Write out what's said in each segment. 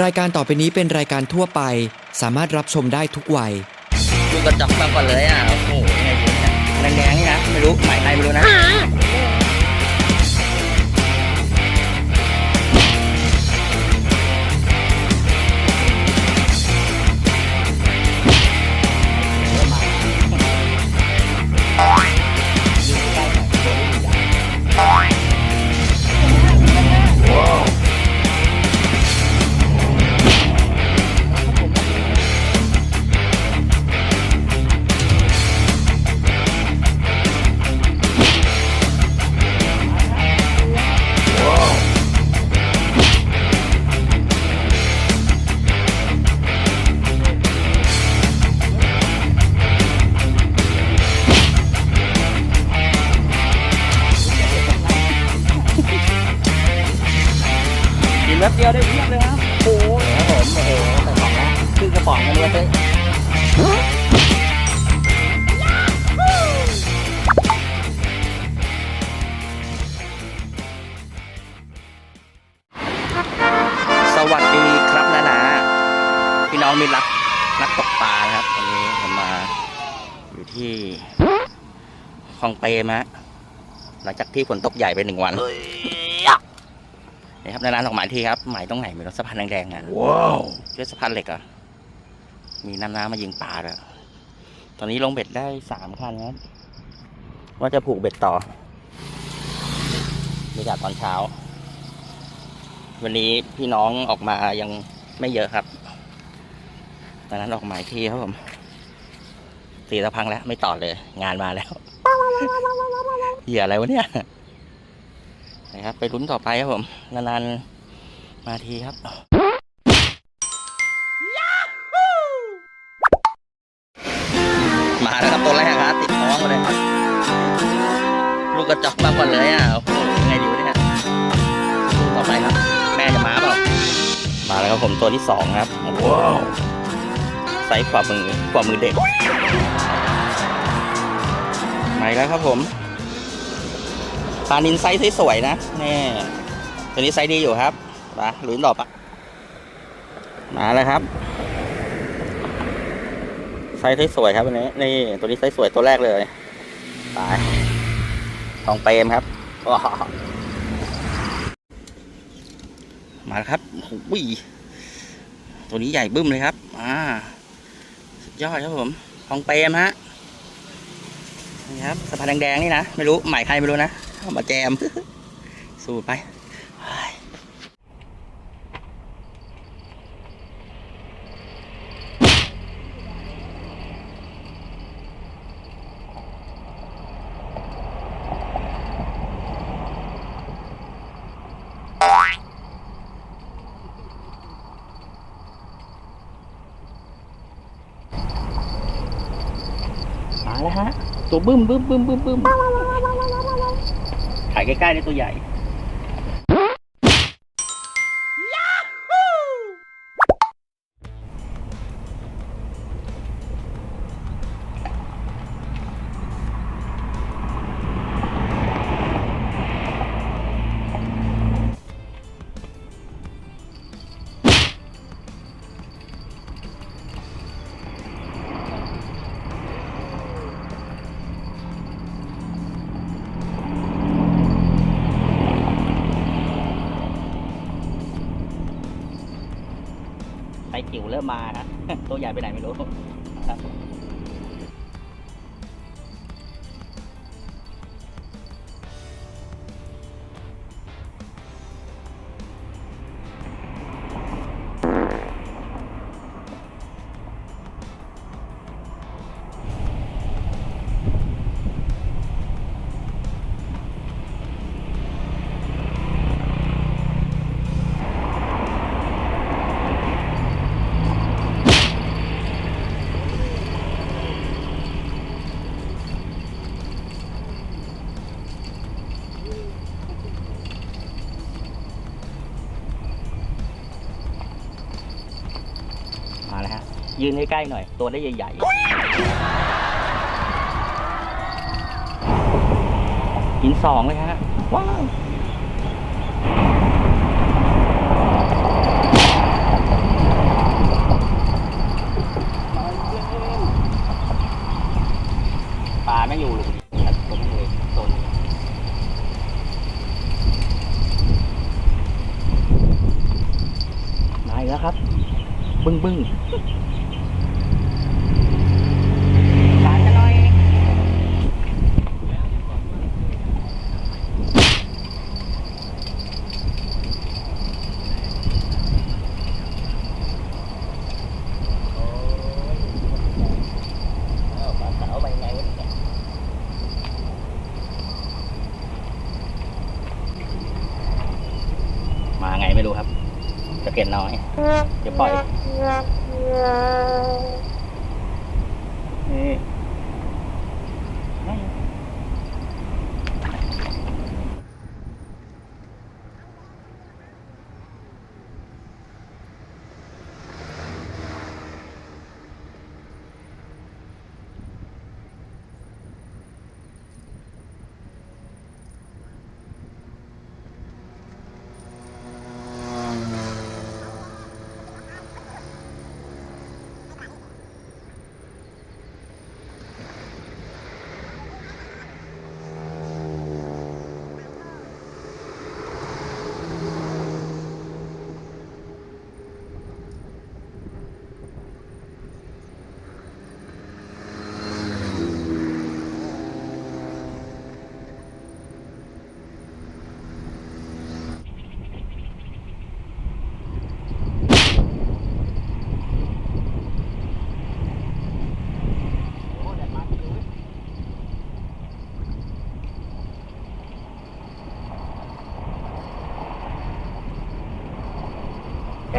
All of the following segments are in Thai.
รายการต่อไปนี้เป็นรายการทั่วไป สามารถรับชมได้ทุกวัย ดูกระจกมาก่อนเลยอะ โอ้โหยังไงดีเนี่ยแดงๆนี่นะ ไม่รู้หมายใครไม่รู้นะ แป๊บเดียวได้เพียบเลยครับโอ้โหครับผมโอ้โหใส่กล่องแล้วคือกระป๋องกันด้วยเฮ้สวัสดีครับนานาพี่น้องมิตรรักนักตกปลานะครับวันนี้ผมมาอยู่ที่คลองเปรมฮะหลังจากที่ฝนตกใหญ่ไปหนึ่งวัน นี่ครับนานๆออกหมายทีครับหมายตรงไหนมีรถสะพานแดงๆอะว้าวเชือกสะพานเหล็กอะมีน้ำน้ำมายิงปลาด้วยตอนนี้ลงเบ็ดได้สามคันครับว่าจะผูกเบ็ดต่อบรรยากาศตอนเช้า วันนี้พี่น้องออกมายังไม่เยอะครับตอนนั้นออกหมายทีครับผมตีสะพังแล้วไม่ต่อเลย งานมาแล้ว เหยื่ออะไรวะเนี่ย นะครับ ไปลุ้นต่อไปครับผม นานๆ มาทีครับ มาแล้วครับตัวแรกครับติดท้องมาเลยครับ ลูกกระจอกมาก่อนเลยอะ โอ้โหยังไงดีวะเนี่ยต่อไปครับ แม่จะมาเปล่า มาแล้วครับผมตัวที่สองครับ ว้าวไซส์ขวามือขวามือเด็กมาอีกแล้วครับผม ปลานินไซส์สวยๆนะนี่ตัวนี้ไซส์ดีอยู่ครับมาลุ้นต่อปะมาแล้วครับ ไซส์สวยๆครับวันนี้นี่ตัวนี้ไซส์สวยตัวแรกเลยไปทองเปรมครับมาแล้วครับโอ้ยตัวนี้ใหญ่บึ้มเลยครับ อ่า สุดยอดครับผม ทองเปรมฮะ นี่ครับสะพานแดงๆนี่นะ ไม่รู้ หมายใครไม่รู้นะ มาแจม สู้ไปมาแล้วฮะ ตัวบึ้มบึ้มบึ้มบึ้มบึ้ม ใกล้ๆในตัวใหญ่ ไปจิ๋วเริ่มมาฮะตัวใหญ่ไปไหนไม่รู้ครับ ยืนใกล้ๆหน่อย ตัวได้ใหญ่ๆหินสองเลยฮะว้าว ครับ บึ้งบึ้งหวานจะหน่อย เอาปลาสาวไปไงวะเนี่ยมาไงไม่รู้ครับ จะเปลี่ยนน้อย เดี๋ยว ปล่อย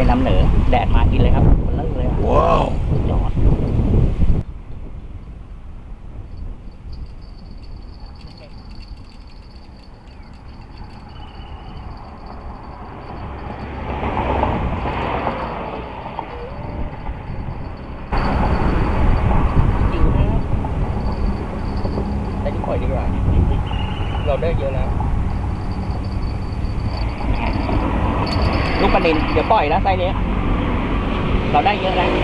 น้ำเหนือแดดมากินเลยครับมันเลิกเลยว้าวจอดจริงนะได้ที่ปล่อยดีกว่าเราได้เยอะแล้ว ลูกปลานินเดี๋ยวปล่อยนะไซส์นี้ เราได้เยอะแล้ว นี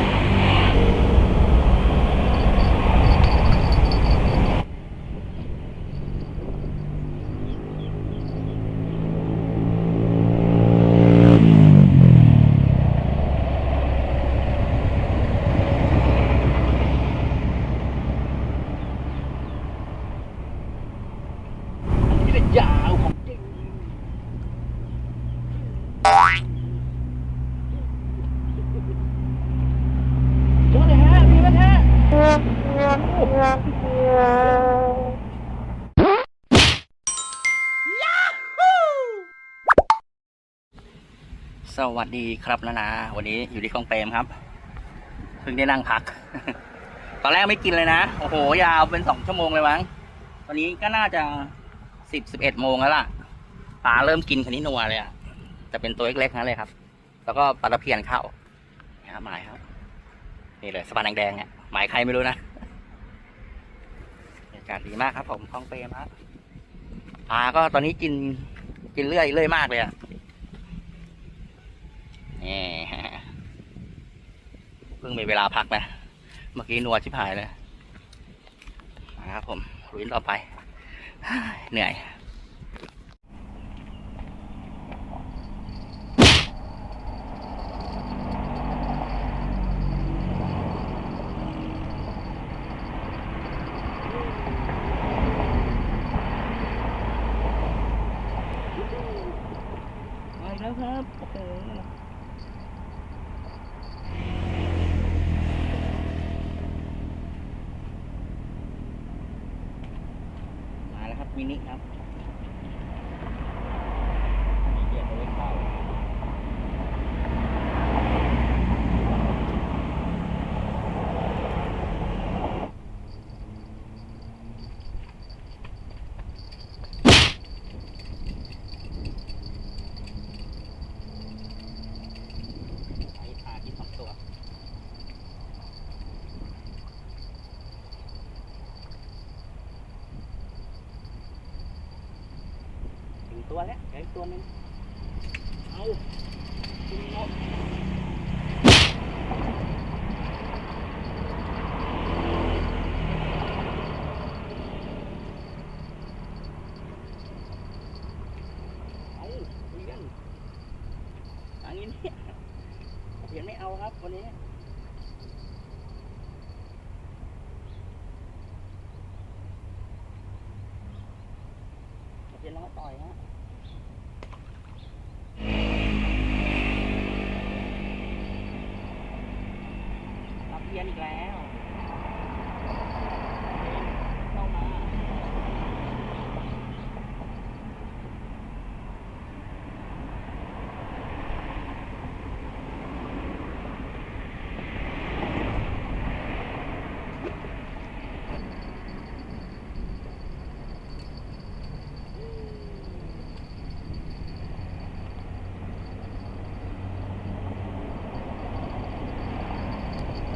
่แหละยาวของจริง เจอเลยฮะมีแล้วฮะ สวัสดีครับนานาวันนี้อยู่ที่คลองเปรมครับ เพิ่งได้นั่งพัก ตอนแรกไม่กินเลยนะ โอ้โห ยาวเป็นสองชั่วโมงเลยมั้ง ตอนนี้ก็น่าจะสิบสิบเอ็ดโมงแล้วล่ะปลาเริ่มกินคันนี้นัวเลยอะจะเป็นตัวเล็กๆนั่นเลยครับ แล้วก็ปลาตะเพียนเข้านี่ครับหมายครับ นี่เลยสะพานแดงๆเนี่ยหมายใครไม่รู้นะากาศดีมากครับ ผมคลองเปรมครับปลาก็ตอนนี้กินกินเรื่อยเรื่อยมากเลยอะนี่เพิ่งมีเวลาพักนะ เมื่อกี้นัวชิบหายเลยนะครับผมลุยต่อไป เหนื่อย มาอีกแล้วครับโอ้โหมาแล้วครับมินิครับมีเกียร์ตัวเล็กเข้าไอ้ขาที่สองตัว ถึง ตัวแล้วเดี๋ยวอีกตัวนึงเอากินหมดเอาเรียนอันนี้เนี่ยโอ้ เพียนไม่เอาครับวันนี้ เพียนน้อยต่อยฮะรับ เพียนอีกแล้วเข้ามา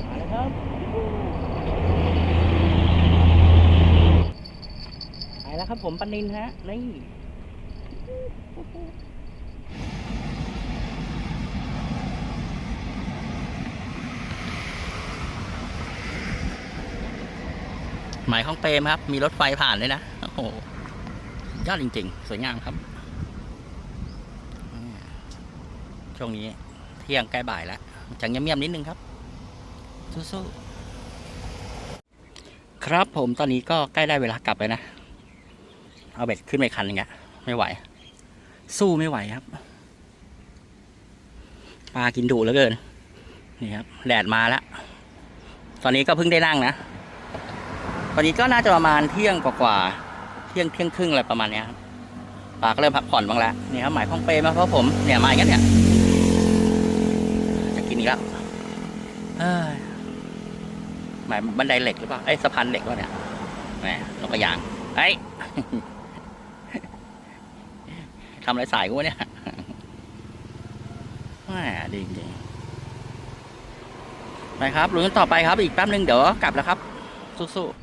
มาเลย ครับไปแล้วครับผมปนินฮะ นี่หมายของเปรมครับ มีรถไฟผ่านเลยนะ โอ้โห ยอดจริง ๆ สวยงามครับ ช่วงนี้เที่ยงใกล้บ่ายแล้วจะเงียบๆนิดนึงครับ สู้ๆครับผมตอนนี้ก็ใกล้ได้เวลากลับแล้วนะ เอาเบ็ดขึ้นไปคันหนึงอะไม่ไหว สู้ไม่ไหวครับปลากินดุเหลือเกินนี่ครับแดดมาแล้วตอนนี้ก็เพิ่งได้นั่งนะตอนนี้ก็น่าจะประมาณเที่ยงกว่าๆเที่ยงเที่ยงครึ่งอะไรประมาณเนี้ยครับปลาก็เริ่มพักผ่อนบ้างแล้วนี่ครับหมายของเปรมาเพราะผมเนี่ยมาอย่างนั้นเนี่ยจะกินอีกแล้วเอ้ย หมายบันไดเหล็กหรือเปล่าไอ้สะพานเหล็กวะเนี่ยแหมลงกระยางไอ้ทำอะไรสายกูเนี่ยแหมดีจริงไปครับลุ้นต่อไปครับอีกแป๊บนึงเดี๋ยวกลับแล้วครับสู้ๆ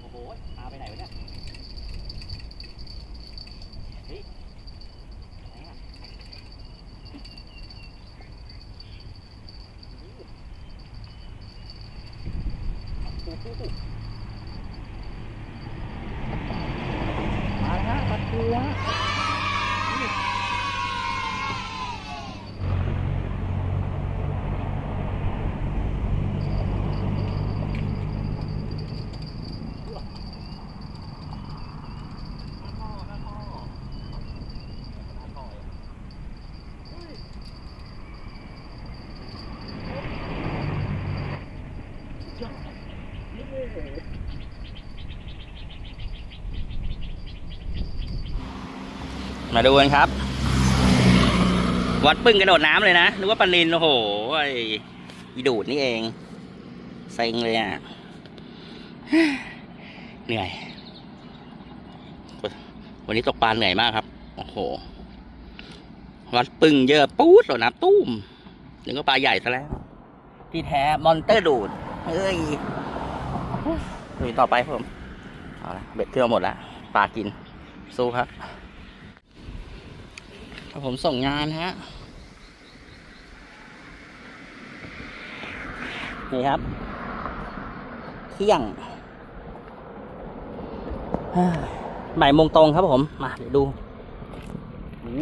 โอ้โหพาไปไหนวะเนี่ย เฮ้ยไหนอะโอ้โหมาแล้วฮะปลาทูฮะนี่ มาดูกันครับ วัดปึ้งกระโดดน้ำเลยนะนึกว่าปลานินโอ้โหไอ้ดูดนี่เองเซ็งเลยอะเหนื่อย วันนี้ตกปลาเหนื่อยมากครับ โอ้โห วัดปึ้งเยอะปู๊ดโดดน้ำตุ้มนึกว่าปลาใหญ่ซะแล้ว ที่แท้มอนเตอร์ดูด เฮ้ยดูต่อไปผม เอาละเบ็ดขึ้นมาหมดแล้วปลากิน สู้ครับ ครับผมส่งงานฮะ นี่ครับ เที่ยงบ่ายโมงตรงครับผม มาเดี๋ยวดูโอ้โห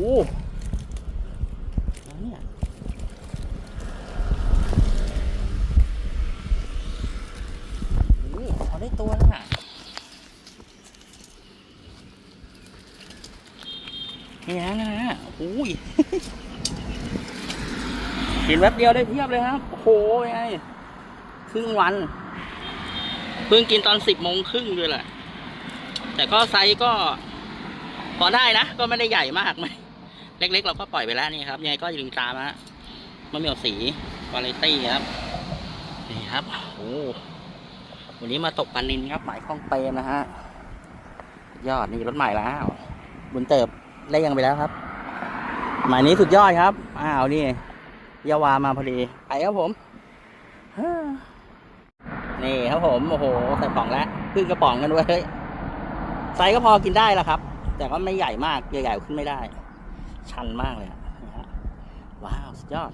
แล้วเนี่ยโอ้โหเขาได้ตัวแล้วน่ะ นี่ฮะนะฮะโอ้ยเห็นแป๊บเดียวได้เพียบเลยครับ โอ้โหไงครึ่งวัน เพิ่งกินตอนสิบโมงครึ่งด้วยแหละ แต่ก็ไซส์ก็พอได้นะ ก็ไม่ได้ใหญ่มากไหมเล็กๆ เราก็ปล่อยไปแล้วนี่ครับยังไงก็อย่าลืมตามนะฮะมะเมียวสีวาไรตี้ครับ นี่ครับโอ้วันนี้มาตกปลานินครับหมายคล้องเปรมนะฮะ ยอดนี่รถใหม่แล้วบุญเติบ ได้ยังไปแล้วครับ หมายนี้สุดยอดครับ อ้าวนี่ยาวามาพอดีไปครับผมนี่ครับผมโอ้โหใส่ป๋องแล้วขึ้นกระป๋องกันด้วยเฮ้ยไซส์ก็พอกินได้แล้วครับ แต่ก็ไม่ใหญ่มากใหญ่ๆขึ้นไม่ได้ ชันมากเลยอะนี่ฮะว้าวสุดยอด